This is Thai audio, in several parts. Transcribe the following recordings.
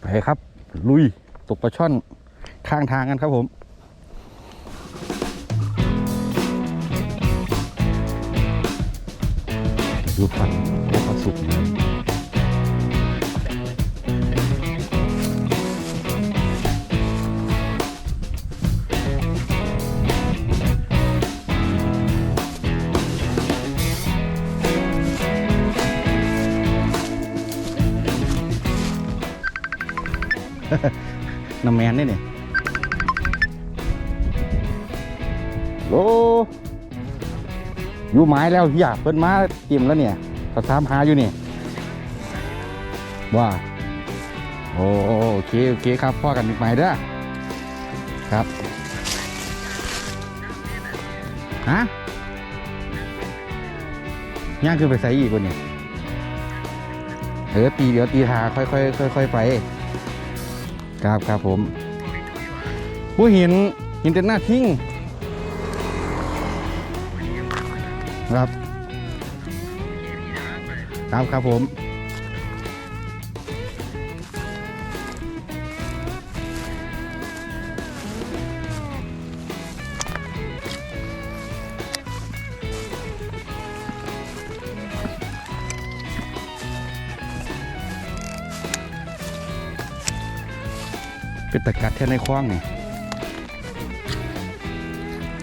ไปครับ ลุยตกปลาช่อนข้างทางกันครับผมดูปันโอ้ปลาสุกนะ น้ำแมนนี่นี่โลอยู่ไม้แล้วเฮียเพิ่นมาเตรียมแล้วเนี่ยเขาตามหาอยู่นี่ว่าโอโอเคโอเคครับพ่อกันอีกไหมเด้อครับฮะย่างขึ้นไปใส่อีกวันนี้เออตีเดี๋ยวตีทาค่อยๆค่อยๆไป ครับครับผมผู้เห็นเห็นแต่หน้าทิ้งครับ ครับครับผม เป็นตะกัดแค่ในคว้างนี่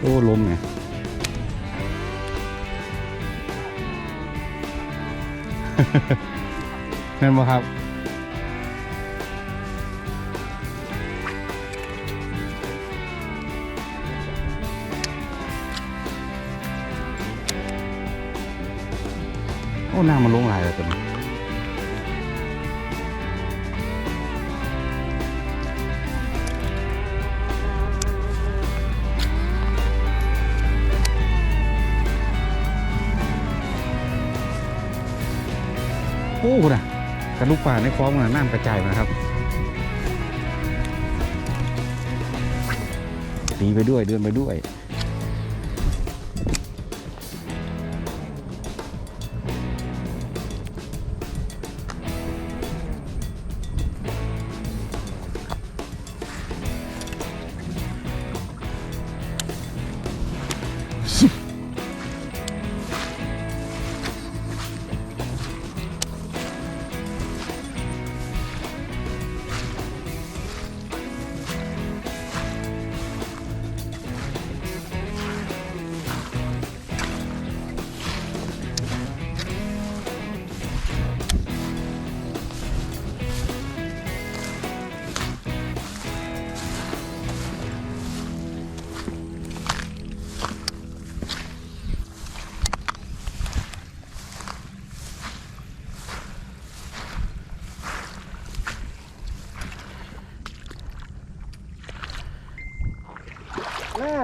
โอ้ลมเนี่ยนั่นบ่ครับโอ้น้ำมันลงหลายแล้วตันี้ อ้โหนะกระลูกปลาในคลองน่ะน้ำกระจายมาครับตีไปด้วยเดินไปด้วย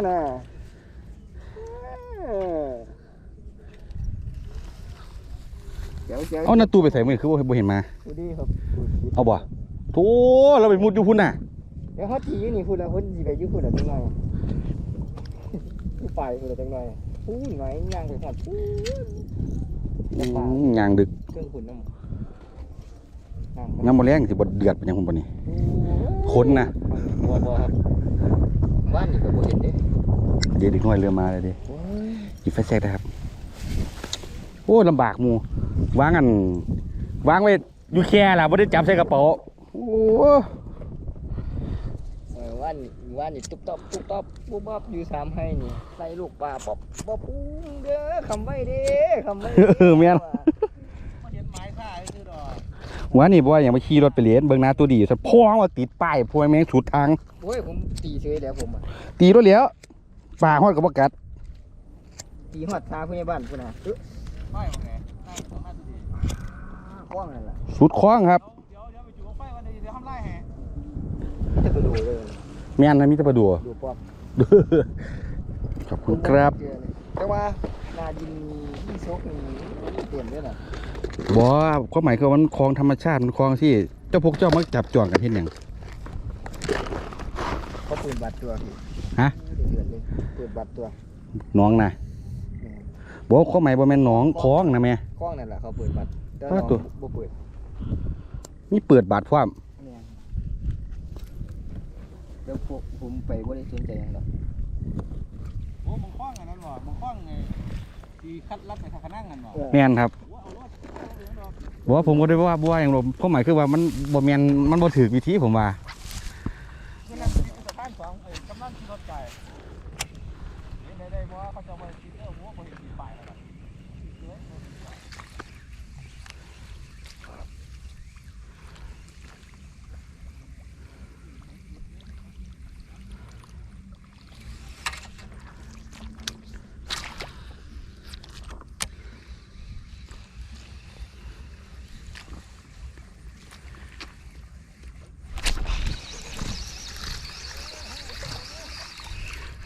น้าน่ะเจ๋วเจ๋วเอาหน้าตู้ไปใส่มือคือว่าบ่เห็นมาดูดีครับเอาบ่โธ่เราไปมุดอยู่พุ่นน่ะเดี๋ยวเขาทีอยู่นี่พูดแล้วคนจีไปอยู่พูดแล้วจังหน่อยผู้ไปพูดแล้วจังหน่อยพูดหน่อยย่างไปหอดพูดอืมยางดึกเครื่องขุนน้ำย่างน้ำมันแรงสิบ่เดือดเป็นหยังผมบ่นี่คนนะบัวบัวครับบ้านนี่ก็บ่เห็นเด้ เดี๋ยวเด็กน้อยเรือมาเลยดิโอ้ยหยิบไฟแช็กได้ครับ โอ้ลำบากหมูวางอันวางไว้อยู่แค่ล่ะบ่ได้จับใส่กระเป๋าโอ้เออว่านว่านนี่ตุ๊บตับตุ๊บตับปุ๊บปั๊บอยู่สามให้นี่ใส่ลูกปลาป๊อบป๊อบปุ้งเด้อคำไว้เด้คำไว้เออแม่นมาเห็นไม้ท่าคือดอกว่านี่บ่ว่าอย่างไปขี่รถไปเรียนเบิ่งหน้าตัวดีซะพ่อว่าติดป้ายพวยแม่งสุดทางโอ้ยผมตีเฉยแล้วผมอะตีรถแล้ว ป่าฮอดก็บ่กัดตีหอดตาผู้ใหญ่บ้านพุ่นน่ะเอ้อไม่โอเคได้ผมน่าจะดีกล้องนั่นแหละสุดคล้องครับเดี๋ยวเดี๋ยวไปจูบไฟวันนี้เดี๋ยวทำไรแห่จะไปดูเลยแม่นนะมีแต่ปลาดัวดูป๊อบขอบคุณครับแต่ว่านาดินที่ซกนี่เปลี่ยนด้วยน่ะบ่ความหมายคือว่ามันคลองธรรมชาติมันคลองที่เจ้าพวกเจ้ามักจับจ่องกันเฮ็ดหยังเขาเปิดบัตรตัวพี่ฮะ เดือดเลยเปิดบัตรตัวน้องนะบ่ความหมายบ่แม่นหนองคลองนะแม่กล้องนั่นแหละเขาเปิดบัตรแต่ว่าน้องตัวบ่เปิดมีเปิดบาทพร้อมเนี่ยแต่พวกผมไปบ่ได้สนใจหยังดอกโอ้มึงคล้องอันนั้นบ่มึงคล้องไงที่คัดลัดไปทางขนั่งกันบ่แม่นครับว่าเอารถเอาเรื่องดอกบอกว่าผมก็ได้ว่าบัวอย่างผมผมหมายคือว่ามันบ่แม่นมันบ่ถือวิธีผมว่า คือนั่นที่สะพานสองเอ้ยกำลังขี่รถไก่เห็นได้ได้บ่เขาจะเอาไปคิดเออหัวเขาเห็นสีปลายแล้วล่ะเอ้ย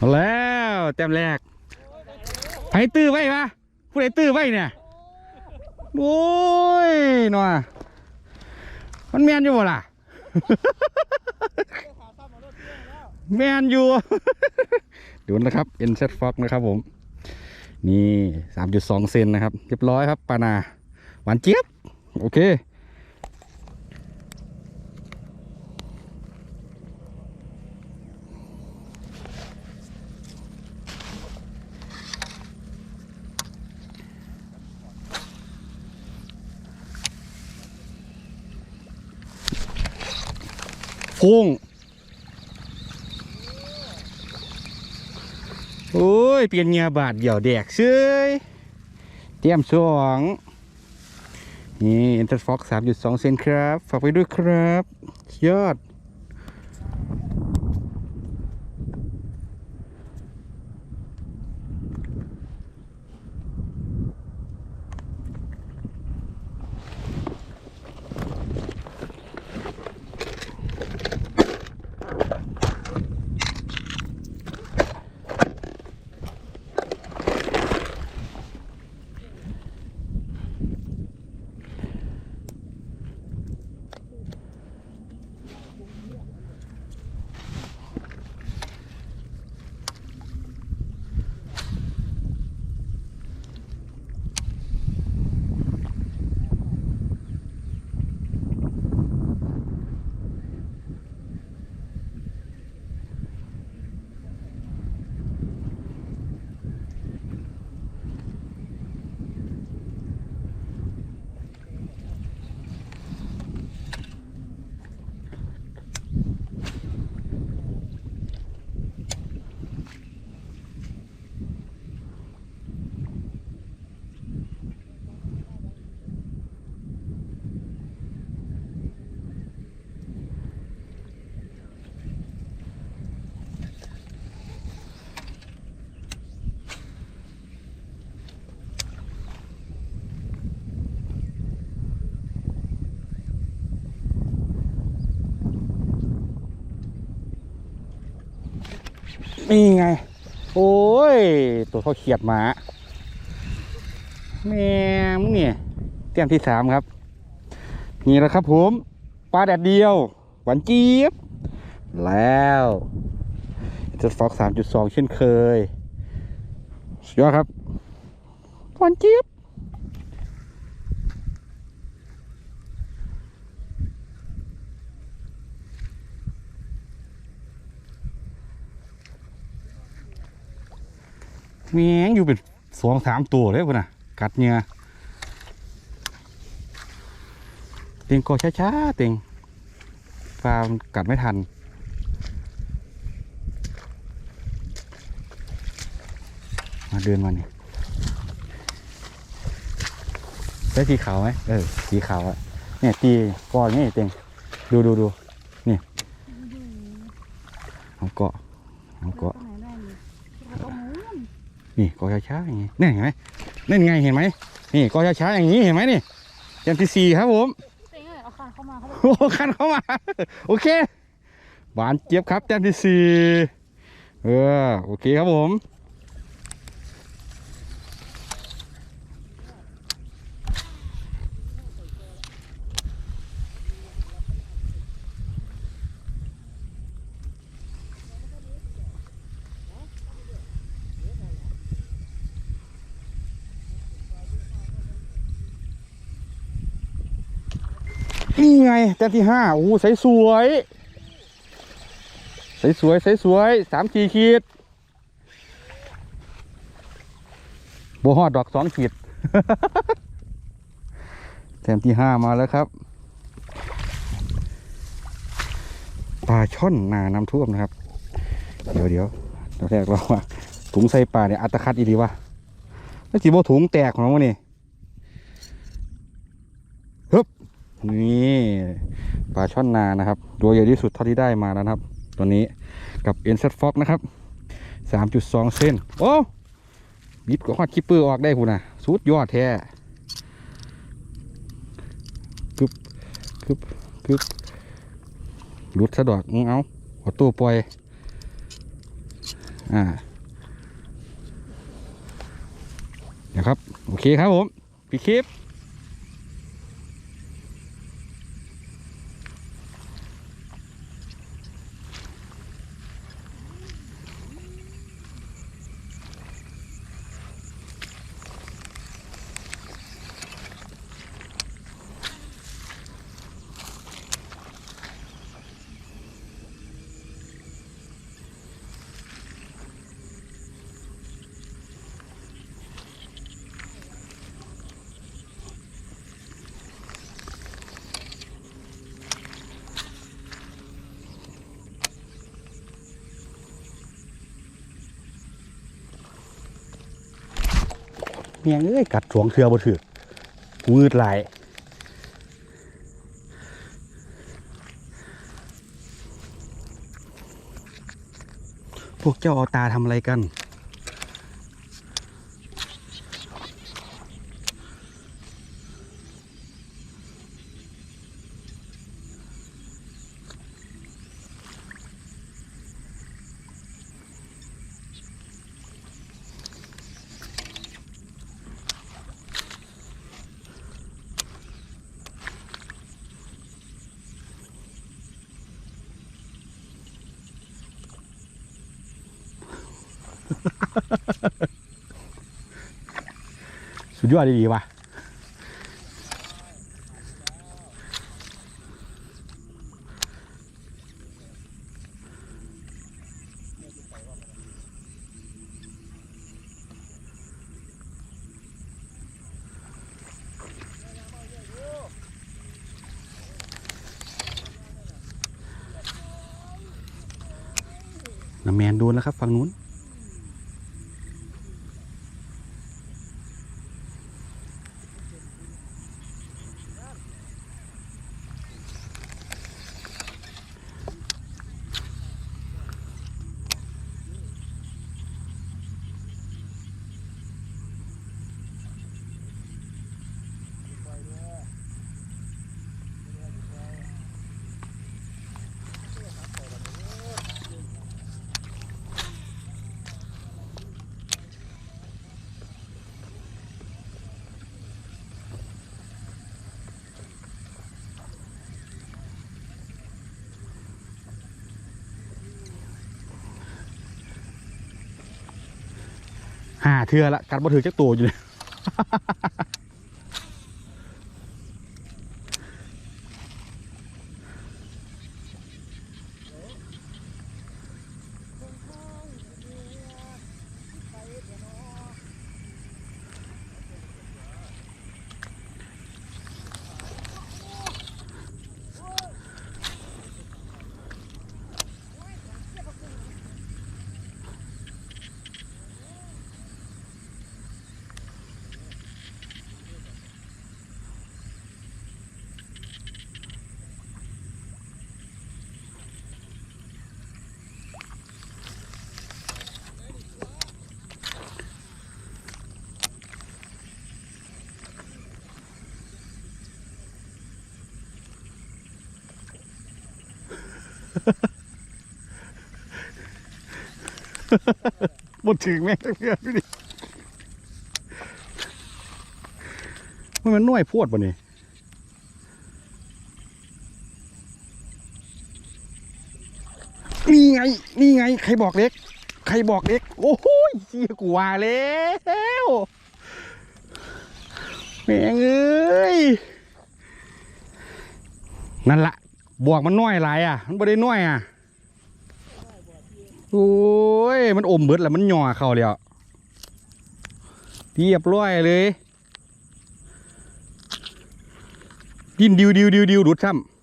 เอา แล้ต้มแรกไผตื้อไว้ปะผู้ใดตื้อไว้เนี่ยโอ้ยหน่อมันแมนอยู่บ่ล่ะ แมนอยู่ดูนะครับ NZ Fox นะครับผม นี่3.2เซนนะครับ เรียบร้อยครับปานา หวานเจี๊ยบ โอเคุ้งโอ้ย เปลี่ยนเงียบาดเดี่ยวแดกเชยเตรียมสองนี่ e n t e r Fox 3.2เซนครับ ฝากไปด้วยครับ ยอด นี่ไง โอ้ย ตัวเขาเขียดหมา แม่มงเนี่ยเตรียมที่สามครับ นี่แหละครับผมปลาแดดเดียว หวานจี๊บแล้วจะฟอกสามจุดสองเช่นเคย สุดยอดครับ หวานจี๊บ แมงอยู่เป็นสองสามตัวเลยพ่นน่ะ กัดเหงือเต็งก็ช้าๆเต็งฟามันกัดไม่ทันมาเดินมาเนี่ยได้สีขาวไหมเออสีขาวอะเนี่ยตีกออย่างนี้เต็งดูดูดูนี่เอาเกาะเอาเกาะ นี่กอช้าๆอย่างนี้นี่เห็นไหมนี่ไงเห็นไหมนี่กอช้าๆอย่างนี้เห็นไหมนี่เจมที่สี่ครับผมเอาคานเข้ามาโอ้คันเข้ามา โอเค หวานเจี๊ยบครับแต้มที่สี่เออโอเคครับผม นี่ไงแต้มที่ห้าโอ้โหใสสวยใสสวยใสสวยสามขีดขีดบัวหอดดอกสองขีดแต้มที่ห้ามาแล้วครับปลาช่อนนาน้ำท่วมนะครับ เดี๋ยวเดี๋ยวตอนแรกเราว่าถุงใส่ปลาเนี่ยอัตคัดอีดีวะแล้วจีบถุงแตกของเราเนี่ยฮึบ นี่ปลาช่อนนานะครับ ตัวใหญ่ที่สุดเท่าที่ได้มาแล้วนะครับ ตัวนี้กับเอ็นเซตฟ็อกนะครับสามจุดสองเซนโอ้บิดก็ฮอดคิปเปอร์ออกได้คุณนะสุดยอดแท้กึบกึบกึบหลุดสะดอกอื้อเอาขอตัวปล่อย อ่าเดี๋ยวครับ โอเคครับผมปิดคลิป มียงเอ้ยกัดสวงเทือบ่ถือกวืดไหลพวกเจ้าเอาตาทำอะไรกัน สุดยอดดีๆว่ะน้ำแมนโดนแล้วครับฝั่งนู้น หาเทือละกัดบ่ถือจักตัวอยู่เลย บนถึงแม่งเพื่อนดิมันมันน้อยพวดป่ะนี่นี่ไง นี่ไง ใครบอกเล็ก ใครบอกเล็ก โอ้โหเสียกูว่าแล้วแม่งเอ้ย นั่นละบวกมันน้อยหลายอะ มันไม่ได้น้อยอะ โอ้ย มันอมเบิดแล้วมันหย่อเข่าเลยอะเรียบร้อยเลย ดินดิวดิวดิวดิวดูดซ้ำ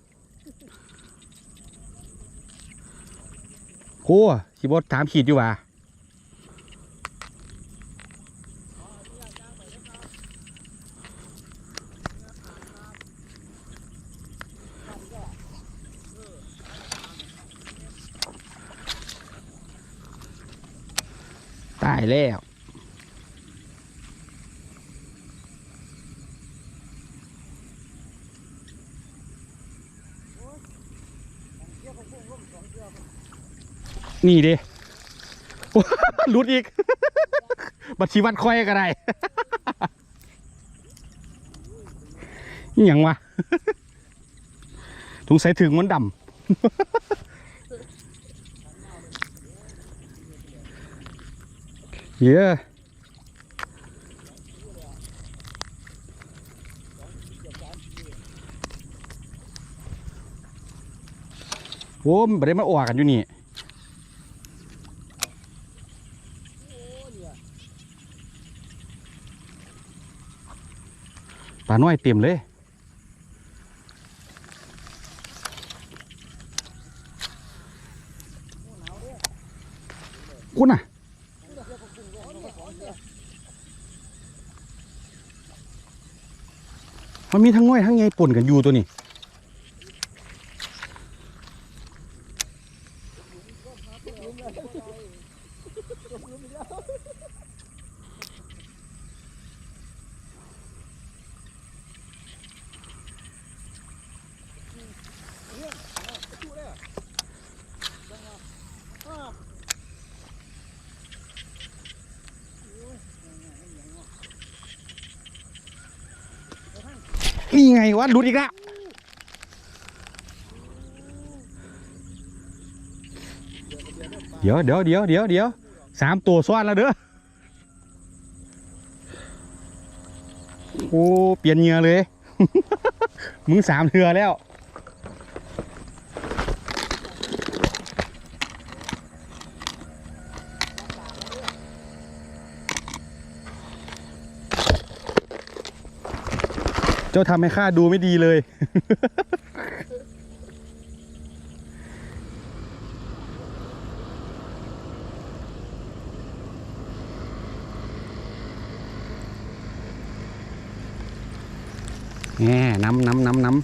โอ้ชิบอถามขีดอยู่ว่ะายแล้วนี่ดิหลุดอีก บัตรชีวัดค่อยก็ได้นี่ยังวะถุงใส่ถึงมันดำ Yeah. Ôm, bởi đây mà òa cả như nhỉ. ปลาน้อยเต็มเลย คุณอะ มันมีทั้งง่อยทั้งไงป่นกันอยู่ตัวนี้ นี่ไงวะหลุดอีกแล้วเดี๋ยวเดี๋ยวเดี๋ยวเดี๋ยวเดี๋ยวสามตัวซ้อนแล้วเด้อโอ้เปลี่ยนเงือเลย มึงสามเทือแล้ว เจ้าทำให้ข้าดูไม่ดีเลย แง่น้ำน้ำน้ำน้ำ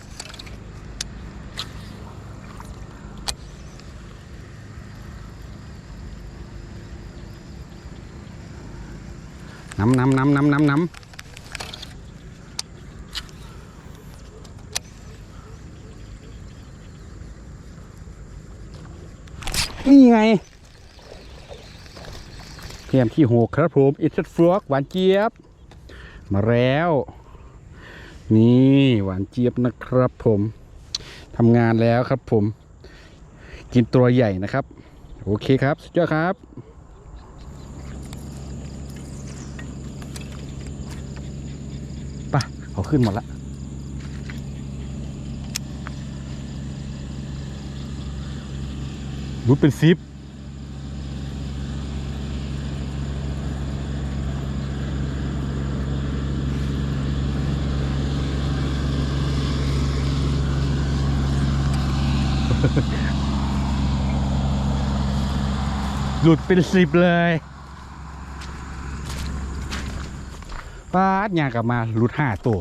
น้ำน้ำน้ำน้ำน้ำน้ำ นี่ไงเทียมที่หกครับผมอิสต์ฟลอกหวานเจี๊ยบ มาแล้ว นี่หวานเจี๊ยบนะครับผมทำงานแล้วครับผม กินตัวใหญ่นะครับ โอเคครับ สุดยอดครับไปะเขาขึ้นหมดละ รุดเป็นซิปหลุดเป็นสิบเลยป้าดยางกลับมาหลุดห้าตัว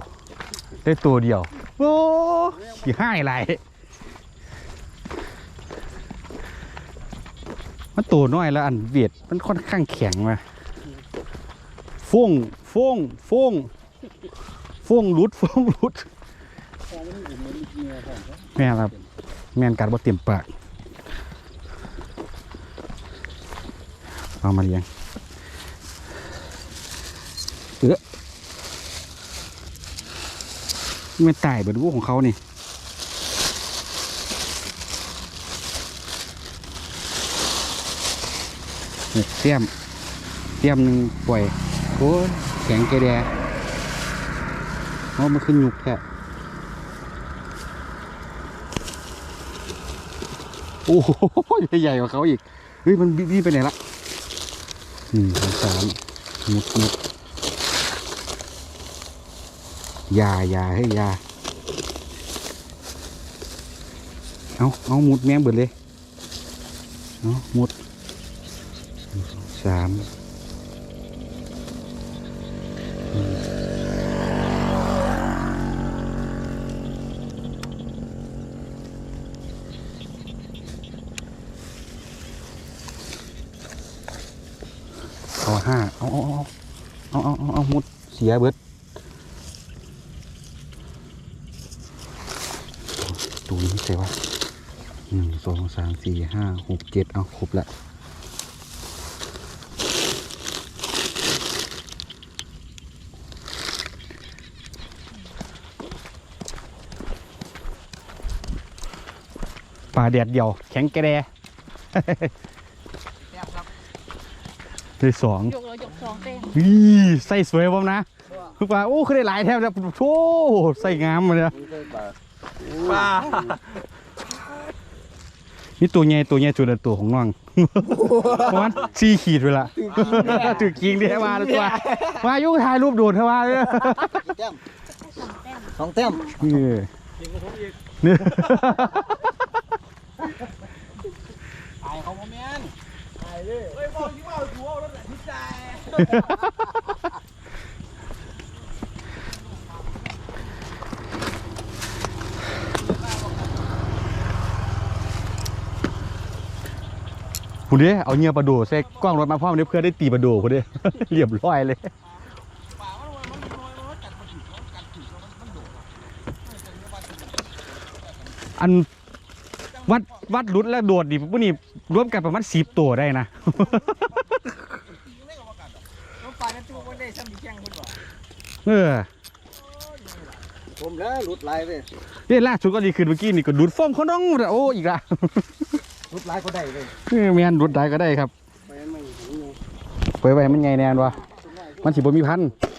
ได้ตัวเดียว โอ้ยห้าอะไร มันตัวน้อยแล้วอันเวียดมันค่อนข้างแข็งมาฟงฟงฟงฟงหลุดฟงหลุดแม่ครับแม่นกัดว่าเต็มปากเอามาเลี้ยงเออไม่ตายเบิดวูของเขานี่ เนี่ยเตี้ยมเตี้ยมหนึ่งปล่อยโอ้แข็งแกแดเพราะมันขึ้นหยุกแค่โอ้โหใหญ่กว่าเขาอีกเฮ้ยมันบี้ไปไหนละหนึ่งสองสามมุดมุดยาอยาให้ยาเอาเอามุดแม่งเบิดเลยเอามุด สามเอาห้าเอาเอาเอาเอาเอาเอาเอามุดเสียเบิดตูนี้ใช่ปะหนึ่งสองสามสี่ห้าหกเจ็ดเอาครบละ แดดเดียว แข็งแกระแดแซ่บครับได้สองยกเลยยกสองเต้งวีใส่สวยบ่มนะคือปลาโอ้คือได้หลายแทบแล้วโธ่ใส่งามมาเลยมันเคยปลาปลานี่ตัวใหญ่ตัวใหญ่จุดละตัวของน้องประมาณสี่ขีดเวลาถือกิงเดียวมาแล้วตัวมาอยุ่งถ่ายรูปโดดเทว่าเลยแต้มสองแต้มสองแต้มนี่ ยิงกับผมอีก นี่ ตายเขาโมเมนตาย เลยเฮ้ยบอกที่ว่าหัวรถแหละที่ใจคุณเด้เอาเงียปลาโดใส่กล้องรถมาพ่อมเด้เพื่อได้ตีปลาโดคุณเด้เรียบร้อยเลยอัน วัดวัดรุดและโดดดิพวกนี้รวมกันประมาณสิบตัวได้นะน้องปลาเนี่ยตัวมันได้ซ้ำดีแข้งคุณบ่เออผมแล้วหลุดลายไปนี่ล่าสุดก็ดีขึ้นเมื่อกี้นี่ก็ดูดฟอมเขาน้องหมดอะโอ้อีกละหลุดลายก็ได้เลยเออแม่นรุดได้ก็ได้ครับไปไม่ถึงเลยเปิดไปมันใหญ่แน่นวะมันสิบ่มีพันธุ์เ